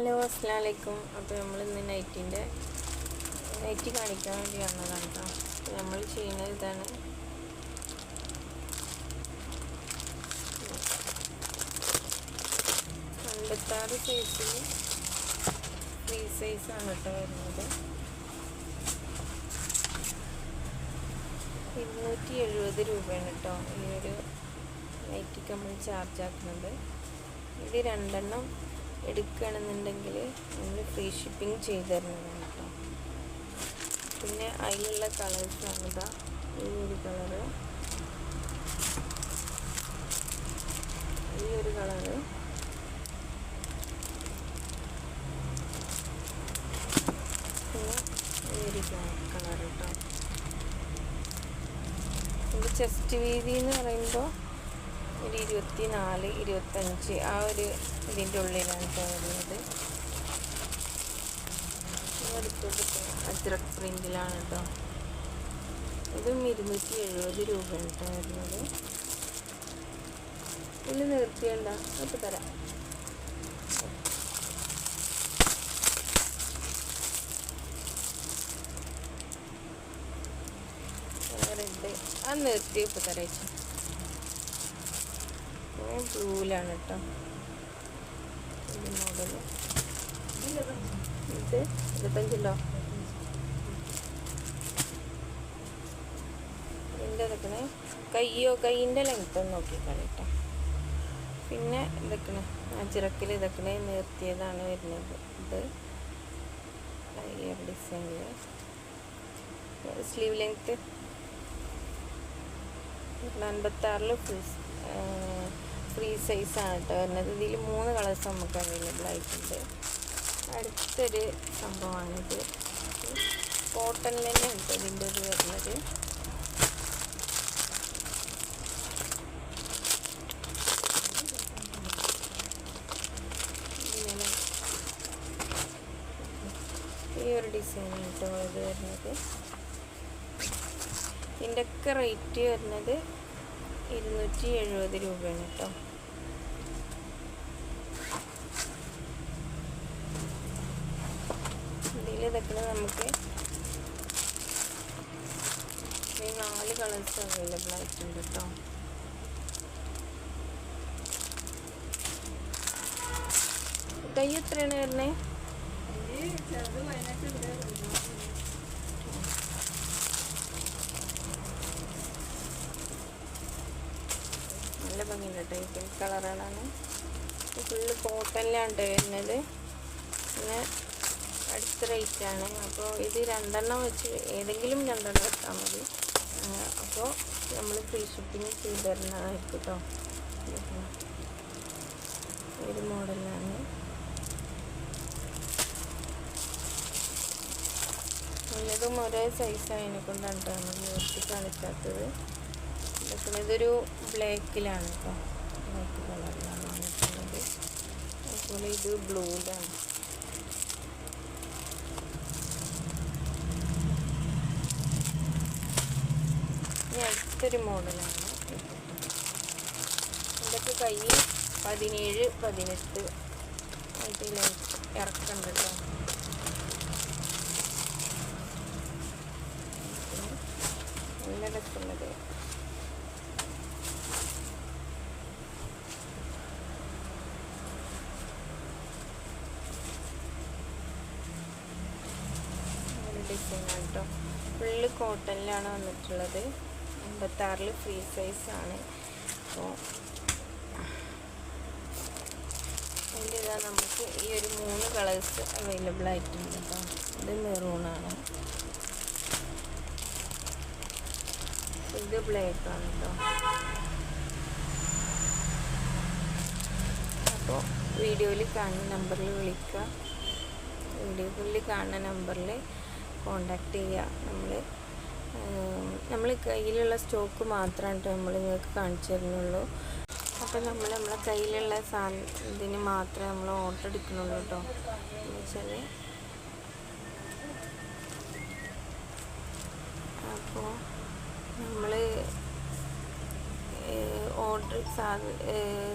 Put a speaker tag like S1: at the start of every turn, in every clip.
S1: Hello അസ്സാം വലൈക്കും അപ്പോൾ നമ്മൾ ഇന്ന് നൈറ്റിന്റെ നൈറ്റ് കാണിക്കാൻ വേണ്ടി വന്നതാണ് കേട്ടോ നമ്മൾ ചെയ്യുന്നത് ഇതാണ്. അൻപത്താറ് സൈസിൽ ഫ്രീ സൈസാണ് കേട്ടോ വരുന്നത്. ഇരുന്നൂറ്റി എഴുപത് രൂപയാണ് കേട്ടോ ഈ ഒരു നൈറ്റിക്ക് നമ്മൾ ചാർജ് ആക്കുന്നത്. ഇത് രണ്ടെണ്ണം എടുക്കുകയാണെന്നുണ്ടെങ്കിൽ നമ്മൾ ഫ്രീ ഷിപ്പിംഗ് ചെയ്ത് തരുന്നതാണ് കേട്ടോ. പിന്നെ അതിലുള്ള കളേഴ്സാണ് ഇതാ. ഈ ഒരു കളറ് ഈ ഒരു കളറ് ഈ ഒരു കളർ ചെസ്റ്റ് വീതി എന്ന് പറയുമ്പോൾ ഒരു ഇരുപത്തി നാല് ഇരുപത്തഞ്ച് ആ ഒരു ഇതിന്റെ ഉള്ളിലാണ് പോകുന്നത്. അജ്രക് പ്രിന്റിലാണ് കേട്ടോ ഇതും ഇരുന്നൂറ്റി എഴുപത് രൂപ കേട്ടോ വരുന്നത് ഉള്ളി നിർത്തിയണ്ട അത് തരാം. റെഡ് ആ നിർത്തി ഇപ്പോൾ തരച്ചു ബ്ലൂവിലാണ് കേട്ടോ ഇരുപത്തഞ്ചല്ലോ ഇതിന്റെ ഇതൊക്കെ കയ്യോ കൈയിന്റെ ലെങ്ത്ത് നോക്കി നോക്കിക്കളി കേട്ടോ പിന്നെ ഇതൊക്കെ അജിറക്കിൽ ഇതൊക്കെ നിർത്തിയതാണ് വരുന്നത് ഇത് ഡിസൈനിൽ സ്ലീവ് ലെങ്ത്ത് അൻപത്താറിൽ ഫുൾ ഫ്രീ സൈസാണ് കേട്ടോ വരുന്നത് ഇതിൽ മൂന്ന് കളേഴ്സ് നമുക്ക് അവൈലബിൾ ആയിട്ടുണ്ട്. അടുത്തൊരു സംഭവമാണിത്. കോട്ടൺ തന്നെ ഉണ്ട് ഇതിന്റെ ഇത് വരുന്നത്. ഈ ഒരു ഡിസൈൻ കേട്ടോ ഇത് വരുന്നത്. ഇതിന്റെയൊക്കെ റേറ്റ് വരുന്നത് ഇരുന്നൂറ്റി എഴുപത് രൂപയാണ് കേട്ടോ. ഇതൊക്കെ നമുക്ക് നാല് കളേഴ്സ് അവൈലബിൾ ആയിട്ടുണ്ട് കേട്ടോ. കൈ എത്രയാണ് വരുന്നത്? നല്ല ഭംഗിയുണ്ട് കേട്ടോ. ഈ പിങ്ക് കളറുകളാണ് ഫുള്ള് കോട്ടനിലാണ് വരുന്നത് പിന്നെ അടുത്ത റേറ്റാണ് അപ്പോൾ ഇത് രണ്ടെണ്ണം വെച്ച് ഏതെങ്കിലും രണ്ടെണ്ണം എടുത്താൽ മതി. അപ്പോൾ നമ്മൾ ഫ്രീ ഷിപ്പിംഗ് ചെയ്ത് തരുന്നതായിരിക്കും കേട്ടോ ഒരു മോഡലാണ് എല്ലാതും ഒരേ സൈസ് അതിനെ കൊണ്ടാണ് കേട്ടോ നമ്മൾ നിർത്തി കാണിക്കാത്തത് ഇതൊരു ബ്ലാക്കിലാണ് കേട്ടോ. ബ്ലാക്ക് കളറിലാണ് വന്നിട്ടുള്ളത് അതുപോലെ ഇത് ബ്ലൂയിലാണ്. അടുത്തൊരു മോഡലാണ്. ഇതൊക്കെ കൈ പതിനേഴ് പതിനെട്ട്. ഇറക്കുന്നുണ്ട് കേട്ടോ. നല്ല രസമുള്ളത് ഡിസൈനാണ് കേട്ടോ ഫുള്ള് കോട്ടണിലാണ് വന്നിട്ടുള്ളത്. അമ്പത്താറിൽ ഫ്രീ സൈസാണ് അപ്പോൾ അതിലിതാ നമുക്ക് ഈ ഒരു മൂന്ന് കളേഴ്സ് അവൈലബിൾ ആയിട്ടുണ്ട് കേട്ടോ. ഇത് മെറൂണാണ് ഇത് ബ്ലാക്ക് ആണ് കേട്ടോ. അപ്പോൾ വീഡിയോയിൽ കാണുന്ന നമ്പറിൽ വിളിക്കുക. വീഡിയോ വീഡിയോയിൽ കാണുന്ന നമ്പറിൽ കോണ്ടാക്ട് ചെയ്യുക നമ്മൾ നമ്മൾ കയ്യിലുള്ള സ്റ്റോക്ക് മാത്രമാണ് നമ്മൾ നിങ്ങൾക്ക് കാണിച്ചു തരുന്നുള്ളൂ. അപ്പോൾ നമ്മൾ നമ്മളെ കയ്യിലുള്ള സാധനം ഇതിന് മാത്രമേ നമ്മൾ ഓർഡർ എടുക്കുന്നുള്ളൂ കേട്ടോ എന്ന് വെച്ചാൽ അപ്പോൾ നമ്മൾ ഓർഡർ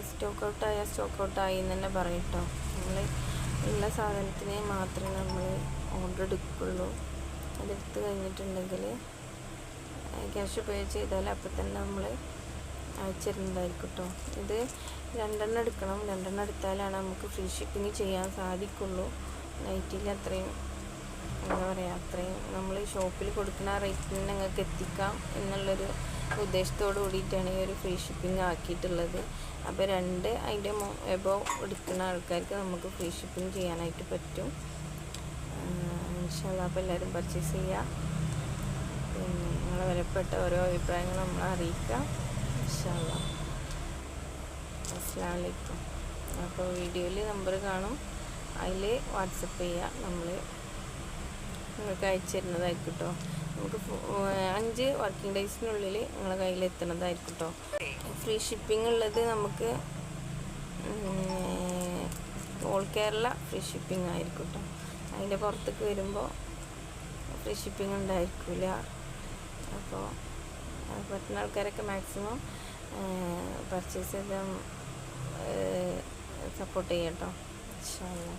S1: സ്റ്റോക്ക് ഔട്ടായ സ്റ്റോക്ക് ഔട്ടായി എന്ന് തന്നെ പറയും കേട്ടോ നമ്മൾ ഉള്ള സാധനത്തിന് മാത്രമേ നമ്മൾ ഓർഡർ എടുക്കുള്ളൂ. അതെടുത്ത് കഴിഞ്ഞിട്ടുണ്ടെങ്കിൽ ക്യാഷ് പേ ചെയ്താൽ അപ്പം തന്നെ നമ്മൾ അയച്ചിരുന്നതായിരിക്കും കേട്ടോ ഇത് രണ്ടെണ്ണം എടുക്കണം. രണ്ടെണ്ണം എടുത്താലാണ് നമുക്ക് ഫ്രീ ഷിപ്പിംഗ് ചെയ്യാൻ സാധിക്കുള്ളൂ. നൈറ്റിൽ അത്രയും എന്താ പറയുക അത്രയും നമ്മൾ ഷോപ്പിൽ കൊടുക്കുന്ന റേറ്റിന് ഞങ്ങൾക്ക് എത്തിക്കാം എന്നുള്ളൊരു ഉദ്ദേശത്തോട് കൂടിയിട്ടാണ് ഈ ഒരു ഫ്രീ ഷിപ്പിംഗ് ആക്കിയിട്ടുള്ളത്. അപ്പോൾ രണ്ട് അതിന്റെ എബോ എടുക്കുന്ന ആൾക്കാർക്ക് നമുക്ക് ഫ്രീ ഷിപ്പിംഗ് ചെയ്യാനായിട്ട് പറ്റും. ഇൻഷാല്ല അപ്പോൾ എല്ലാവരും പർച്ചേസ് ചെയ്യുക പിന്നെ നിങ്ങളെ വിലപ്പെട്ട ഓരോ അഭിപ്രായങ്ങൾ നമ്മളെ അറിയിക്കുക ഇൻഷാല്ല അസ്സാം വലൈക്കും അപ്പോൾ വീഡിയോയിൽ നമ്പർ കാണും. അതിൽ വാട്സപ്പ് ചെയ്യുക നമ്മൾ നിങ്ങൾക്ക് അയച്ചു തരുന്നതായിരിക്കും നമുക്ക് അഞ്ച് വർക്കിംഗ് ഡേയ്സിനുള്ളിൽ നിങ്ങളെ കയ്യിൽ എത്തുന്നതായിരിക്കും ഫ്രീ ഷിപ്പിംഗ് ഉള്ളത് നമുക്ക് ഓൾ കേരള ഫ്രീ ഷിപ്പിംഗ് ആയിരിക്കും കേട്ടോ അതിന്റെ പുറത്തേക്ക് വരുമ്പോൾ ഫ്രീ ഷിപ്പിംഗ് ഉണ്ടായിരിക്കില്ല. അപ്പോൾ പറ്റുന്ന ആൾക്കാരൊക്കെ മാക്സിമം പർച്ചേസ് ചെയ്ത് സപ്പോർട്ട് ചെയ്യട്ടോ ഇൻഷാല്ലാ